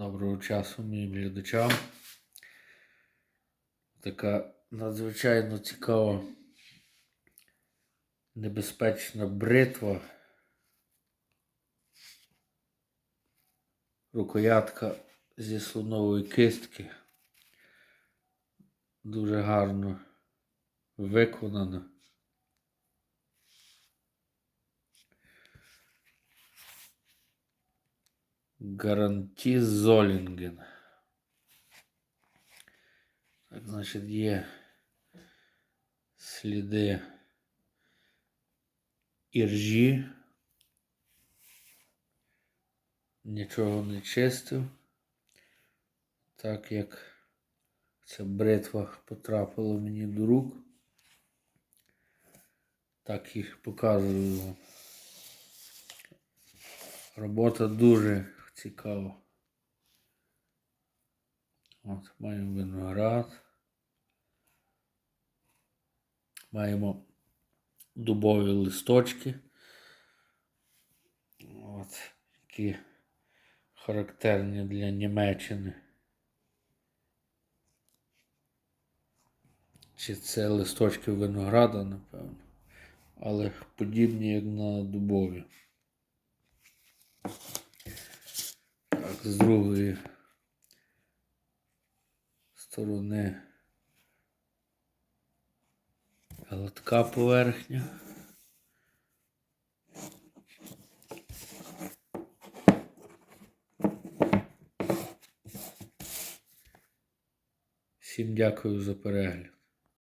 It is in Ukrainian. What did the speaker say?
Доброго часу моїм глядачам. Така надзвичайно цікава, небезпечна бритва. Рукоятка зі слонової кистки. Дуже гарно виконана. Гарантіз Золінген. Так, значить, є сліди іржі. Нічого не чистив. Так як ця бритва потрапила мені до рук. Так їх показую. Робота дуже цікава. От, маємо виноград. Маємо дубові листочки. От, які характерні для Німеччини. Чи це листочки винограда, напевно. Але подібні, як на дубові. Так, з другої сторони гладка поверхня. Всім дякую за перегляд.